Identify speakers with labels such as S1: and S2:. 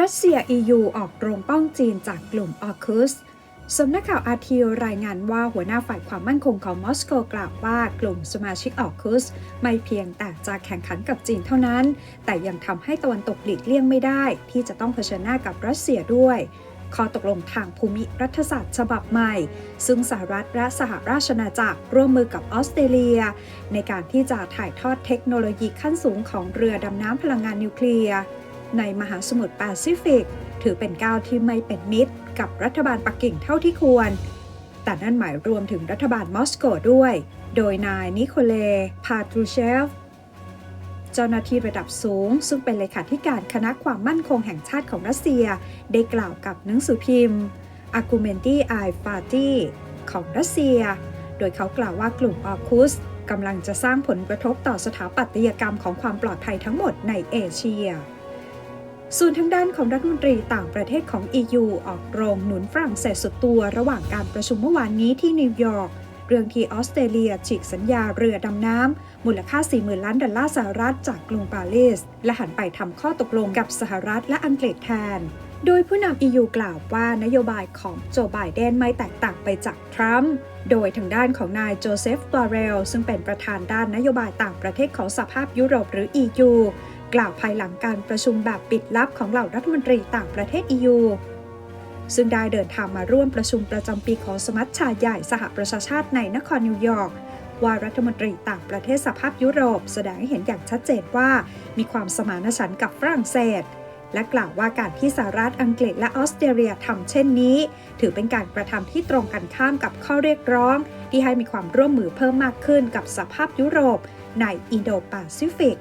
S1: รัสเซีย EU ออกโรงป้องจีนจากกลุ่มออคุสสำนักข่าวอาทีรายงานว่าหัวหน้าฝ่ายความมั่นคงของมอสโกกล่าวว่ากลุ่มสมาชิกออคุสไม่เพียงแต่จะแข่งขันกับจีนเท่านั้น แต่ยังทำให้ตะวันตกหลีกเลี่ยงไม่ได้ ที่จะต้องเผชิญหน้ากับรัสเซียด้วยข้อตกลงทางภูมิรัฐศาสตร์ฉบับใหม่ ซึ่งสหรัฐและสหราชอาณาจักรร่วมมือกับออสเตรเลีย ในการที่จะถ่ายทอดเทคโนโลยีขั้นสูงของเรือดำน้ำพลังงานนิวเคลียร์ ในมหาสมุทรแปซิฟิก ถือเป็นก้าวที่ไม่เป็นมิตร กับรัฐบาลปักกิ่งเท่าที่ควร แต่นั่นหมายรวมถึงรัฐบาลมอสโกด้วย โดยนายนิโคเล พาตรูเชฟ เจ้าหน้าที่ระดับสูง ซึ่งเป็นเลขาธิการคณะความมั่นคงแห่งชาติของรัสเซีย ได้กล่าวกับหนังสือพิมพ์ Argumenti i f a t i ของรัสเซีย โดยเขากล่าวว่ากลุ่มออคุสกำลังจะสร้างผลกระทบต่อสถาปัตยกรรมของความปลอดภัยทั้งหมดในเอเชีย ส่วนทางด้านของรัฐมนตรีต่างประเทศของ EU ออกโรงหนุนฝรั่งเศสสุดตัวระหว่างการประชุมเมื่อวานนี้ที่นิวยอร์กเรื่องที่ออสเตรเลียฉีกสัญญาเรือดำน้ำ มูลค่า 40,000 ล้านดอลลาร์สหรัฐจากกรุงปารีสและหันไปทำข้อตกลงกับสหรัฐและอังกฤษแทน โดยผู้นำ EU กล่าวว่านโยบายของโจไบเดนไม่แตกต่างไปจากทรัมป์โดยทางด้านของนายโจเซฟบาเรลซึ่งเป็นประธานด้านนโยบายต่างประเทศของสหภาพยุโรปหรือ EU กล่าวภายหลังการประชุมแบบปิดลับของเหล่ารัฐมนตรีต่างประเทศ EU ซึ่งได้เดินทางมาร่วมประชุมประจำปีของสมัชชาใหญ่สหประชาชาติในนครนิวยอร์กว่ารัฐมนตรีต่างประเทศสภาพยุโรป แสดงให้เห็นอย่างชัดเจนว่า มีความสมานฉันท์กับฝรั่งเศส และกล่าวว่าการที่สหรัฐอังกฤษและออสเตรเลียทำเช่นนี้ ถือเป็นการกระทำที่ตรงกันข้ามกับข้อเรียกร้อง ที่ให้มีความร่วมมือเพิ่มมากขึ้นกับสภาพยุโรป ในอินโดแปซิฟิก